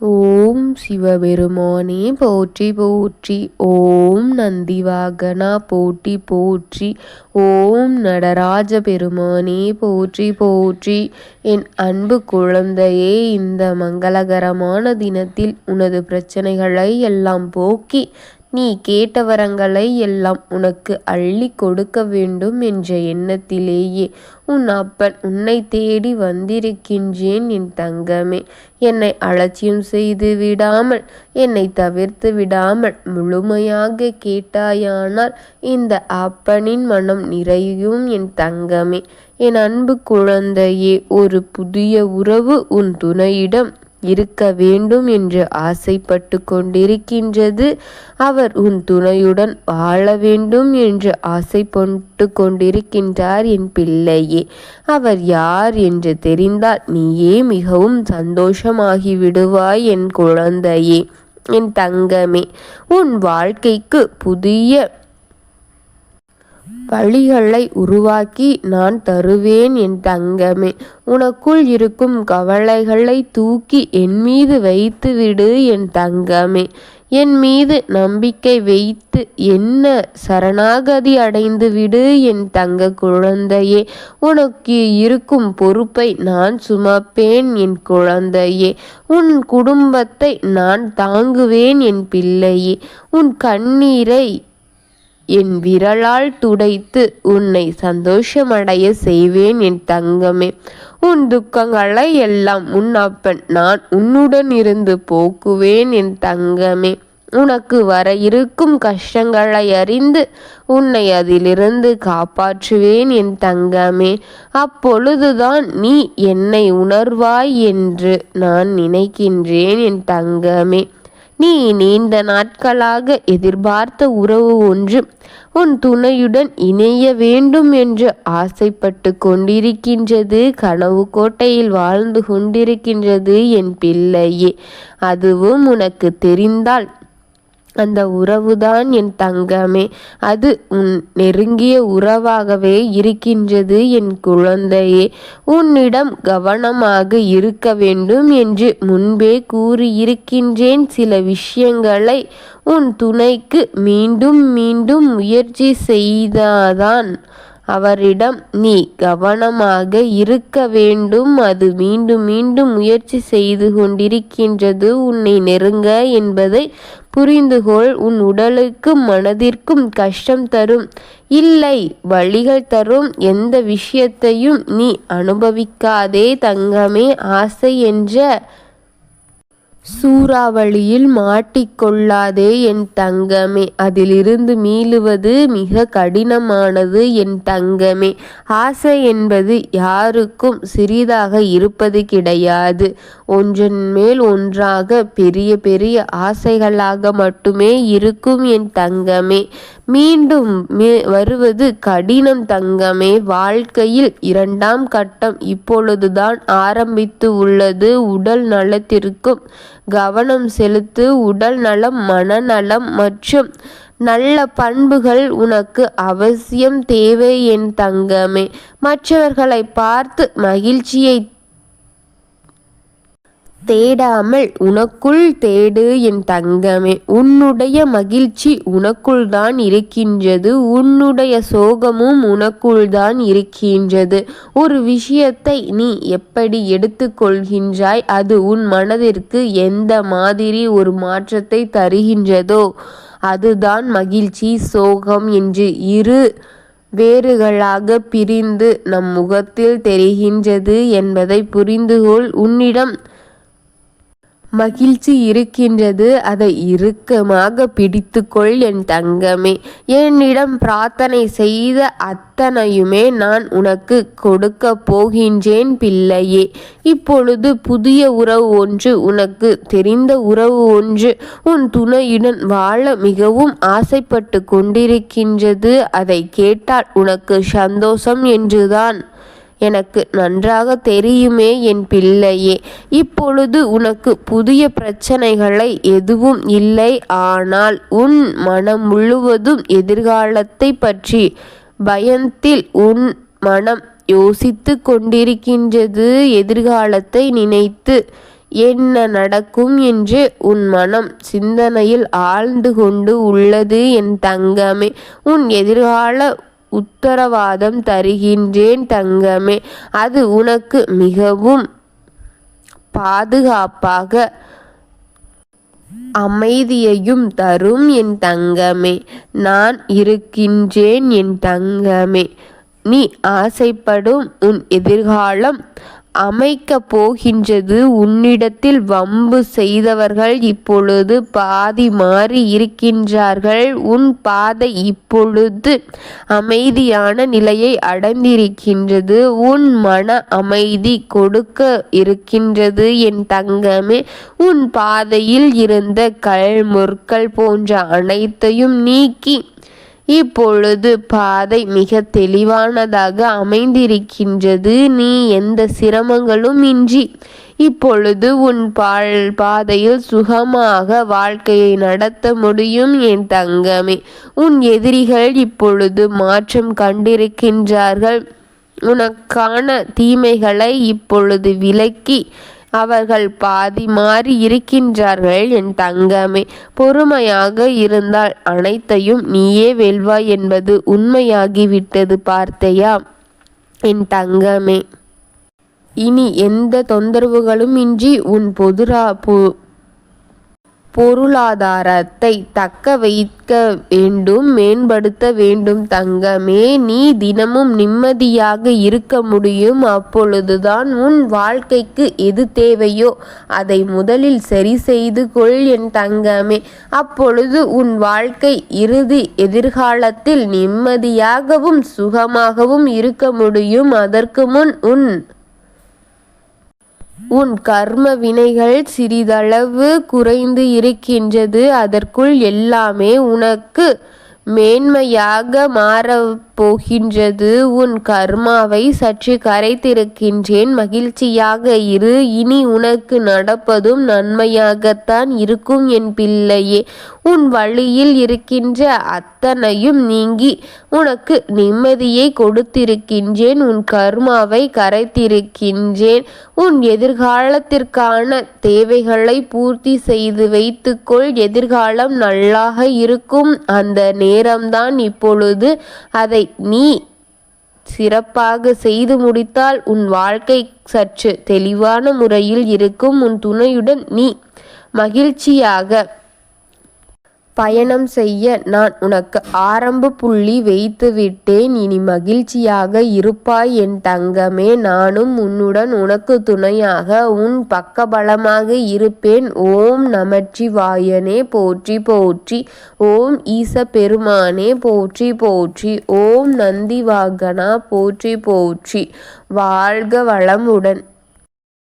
ஓம் சிவபெருமானே போற்றி போற்றி. ஓம் நந்திவாகனா போற்றி போற்றி. ஓம் நடராஜ பெருமானே போற்றி போற்றி. என் அன்பு குழந்தையே இந்த மங்களகரமான தினத்தில் உனது பிரச்சனைகளை எல்லாம் போக்கி நீ கேட்ட வரங்களை எல்லாம் உனக்கு அள்ளி கொடுக்க வேண்டும் என்ற எண்ணத்திலேயே உன் அப்பன் உன்னை தேடி வந்திருக்கின்றேன் என் தங்கமே. என்னை அலட்சியம் செய்து விடாமல் என்னை தவிர்த்து விடாமல் முழுமையாக கேட்டாயானால் இந்த அப்பனின் மனம் நிறையும் என் தங்கமே. என் அன்பு குழந்தையே ஒரு புதிய உறவு உன் துணையிடம் இருக்க வேண்டும் என்று ஆசைப்பட்டு கொண்டிருக்கின்றது. அவர் உன் துணையுடன் வாழ வேண்டும் என்று ஆசைப்பட்டு கொண்டிருக்கின்றார் என் பிள்ளையே. அவர் யார் என்று தெரிந்தால் நீயே மிகவும் சந்தோஷமாகி விடுவாய் என் குழந்தையே. என் தங்கமே உன் வாழ்க்கைக்கு புதிய வழிகளை உருவாக்கி நான் தருவேன் என் தங்கமே. உனக்குள் இருக்கும் கவலைகளை தூக்கி என் மீது வைத்து விடு என் தங்கமே. என் மீது நம்பிக்கை வைத்து என்ன சரணாகதி அடைந்து விடு என் தங்க குழந்தையே. உனக்கு இருக்கும் பொறுப்பை நான் சுமப்பேன் என் குழந்தையே. உன் குடும்பத்தை நான் தாங்குவேன் என் பிள்ளையே. உன் கண்ணீரை என் விரலால் துடைத்து உன்னை சந்தோஷமடைய செய்வேன் என் தங்கமே. உன் துக்கங்களை எல்லாம் உன் அப்பன் நான் உன்னுடன் இருந்து போக்குவேன் என் தங்கமே. உனக்கு வர இருக்கும் கஷ்டங்களை அறிந்து உன்னை அதிலிருந்து காப்பாற்றுவேன் என் தங்கமே. அப்பொழுதுதான் நீ என்னை உணர்வாய் என்று நான் நினைக்கின்றேன் என் தங்கமே. நீ நீண்ட நாட்களாக எதிர்பார்த்த உறவு ஒன்று உன் துணையுடன் இணைய வேண்டும் என்று ஆசைப்பட்டு கொண்டிருக்கின்றது. கனவு கோட்டையில் வாழ்ந்து கொண்டிருக்கின்றது என் பிள்ளையே. அதுவும் உனக்கு தெரிந்தால் அந்த உறவுதான் என் தங்கமே. அது உன் நெருங்கிய உறவாகவே இருக்கின்றது என் குழந்தையே. உன்னிடம் கவனமாக இருக்க வேண்டும் என்று முன்பே கூறியிருக்கின்றேன். சில விஷயங்களை உன் துணைக்கு மீண்டும் மீண்டும் முயற்சி செய்தாதான் அவரிடம் நீ கவனமாக இருக்க வேண்டும். அது மீண்டும் மீண்டும் முயற்சி செய்து கொண்டிருக்கின்றது. உன்னை நெருங்க என்பதை புரிந்துகொள். உன் உடலுக்கும் மனதிற்கும் கஷ்டம் தரும். இல்லை வழிகள் தரும். எந்த விஷயத்தையும் நீ அனுபவிக்காதே தங்கமே. ஆசை என்ற சூறாவளியில் மாட்டிக்கொள்ளாதே என் தங்கமே. அதிலிருந்து மீளுவது மிக கடினமானது என் தங்கமே. ஆசை என்பது யாருக்கும் சிறிதாக இருப்பது கிடையாது. ஒன்றன் மேல் ஒன்றாக பெரிய பெரிய ஆசைகளாக மட்டுமே இருக்கும் என் தங்கமே. மீண்டும் வருவது கடினம் தங்கமே. வாழ்க்கையில் இரண்டாம் கட்டம் இப்பொழுதுதான் ஆரம்பித்து உள்ளது. உடல் நலத்திற்கும் கவனம் செலுத்து. உடல் நலம் மனநலம் மற்றும் நல்ல பண்புகள் உனக்கு அவசியம் தேவை என் தங்கமே. மற்றவர்களை பார்த்து மகிழ்ச்சியை தேடாமல் உனக்குள் தேடு என் தங்கமே. உன்னுடைய மகிழ்ச்சி உனக்குள் தான் இருக்கின்றது. உன்னுடைய சோகமும் உனக்குள் தான் இருக்கின்றது. ஒரு விஷயத்தை நீ எப்படி எடுத்துக்கொள்கின்றாய்? அது உன் மனதிற்கு எந்த மாதிரி ஒரு மாற்றத்தை தருகின்றதோ அதுதான் மகிழ்ச்சி சோகம் என்று இரு வேறுகளாக பிரிந்து நம் முகத்தில் தெரிகின்றது என்பதை புரிந்துகொள். உன்னிடம் மகிழ்ச்சி இருக்கின்றது. அதை இறுக்கமாக பிடித்துக்கொள் என் தங்கமே. என்னிடம் பிரார்த்தனை செய்த அத்தனையுமே நான் உனக்கு கொடுக்க போகின்றேன் பிள்ளையே. இப்பொழுது புதிய உறவு ஒன்று உனக்கு தெரிந்த உறவு ஒன்று. உன் துணையுடன் வாழ மிகவும் ஆசைப்பட்டு கொண்டிருக்கின்றது. அதை கேட்டால் உனக்கு சந்தோஷம் என்றுதான். எனக்கு நன்றாக தெரியுமே என் பிள்ளையே. இப்பொழுது உனக்கு புதிய பிரச்சனைகளை எதுவும் இல்லை. ஆனால் உன் மனம் முழுவதும் எதிர்காலத்தை பற்றி பயத்தில் உன் மனம் யோசித்து கொண்டிருக்கின்றது. எதிர்காலத்தை நினைத்து என்ன நடக்கும் என்று உன் மனம் சிந்தனையில் ஆழ்ந்து கொண்டு உள்ளது என் தங்கமே. உன் எதிர்கால உத்தரவாதம் தருகின்றேன் தங்கமே. அது உனக்கு மிகவும் பாதுகாப்பாக அமைதியையும் தரும் என் தங்கமே. நான் இருக்கின்றேன் என் தங்கமே. நீ ஆசைப்படும் உன் எதிர்காலம் அமைக்க போகின்றது. உன்னிடத்தில் வம்பு செய்தவர்கள் இப்பொழுது பாதி மாறி இருக்கின்றார்கள். உன் பாதை இப்பொழுது அமைதியான நிலையை அடைந்திருக்கின்றது. உன் மன அமைதி கொடுக்க இருக்கின்றது. என் தங்கமே உன் பாதையில் இருந்த கல் முற்கள் போன்ற அனைத்தையும் நீக்கி இப்பொழுது பாதை மிக தெளிவானதாக அமைந்திருக்கின்றது. நீ எந்த சிரமங்களும் இன்றி இப்பொழுது உன் பால் பாதையில் சுகமாக வாழ்க்கையை நடத்த முடியும் என் தங்கமே. உன் எதிரிகள் இப்பொழுது மாற்றம் கண்டிருக்கின்றார்கள். உனக்கான தீமைகளை இப்பொழுது விலக்கி அவர்கள் பாதி மாறி இருக்கின்றார்கள் என் தங்கமே. பொறுமையாக இருந்தால் அனைத்தையும் நீயே வெல்வாய் என்பது உண்மையாகிவிட்டது பார்த்தையா? என் தங்கமே. இனி எந்த தொந்தரவுகளும் இன்றி உன் பொதுரா பொருளாதாரத்தை தக்க வைக்க வேண்டும் மேம்படுத்த வேண்டும் தங்கமே. நீ தினமும் நிம்மதியாக இருக்க முடியும். அப்பொழுதுதான் உன் வாழ்க்கைக்கு எது தேவையோ அதை முதலில் சரி செய்து கொள் என் தங்கமே. அப்பொழுது உன் வாழ்க்கை இறுதி எதிர்காலத்தில் நிம்மதியாகவும் சுகமாகவும் இருக்க முடியும். அதற்கு முன் உன் உன் கர்ம வினைகள் சிறிதளவு குறைந்து இருக்கின்றது. அதற்குள் எல்லாமே உனக்கு மேன்மையாக மாற போகின்றது. உன் கர்மாவை சற்று கரைத்திருக்கின்றேன். மகிழ்ச்சியாக இரு. இனி உனக்கு நடப்பதும் நன்மையாகத்தான் இருக்கும் என் பிள்ளையே. உன் வழியில் இருக்கின்ற அத்தனையும் நீங்கி உனக்கு நிம்மதியை கொடுத்திருக்கின்றேன். உன் கர்மாவை கரைத்திருக்கின்றேன். உன் எதிர்காலத்திற்கான தேவைகளை பூர்த்தி செய்து வைத்துக்கொள். எதிர்காலம் நல்லாக இருக்கும். அந்த நேரம்தான் இப்பொழுது அதை நீ சிறப்பாக செய்து முடித்தால் உன் வாழ்க்கை சற்று தெளிவான முறையில் இருக்கும். உன் துணையுடன் நீ மகிழ்ச்சியாக பயணம் செய்ய நான் உனக்கு ஆரம்ப புள்ளி வைத்துவிட்டேன். இனி மகிழ்ச்சியாக இருப்பாய் என் தங்கமே. நானும் உன்னுடன் உனக்கு துணையாக உன் பக்கபலமாக இருப்பேன். ஓம் நமச்சிவாயனே போற்றி போற்றி. ஓம் ஈச பெருமானே போற்றி போற்றி. ஓம் நந்திவாகனா போற்றி போற்றி. வாழ்க வளமுடன்.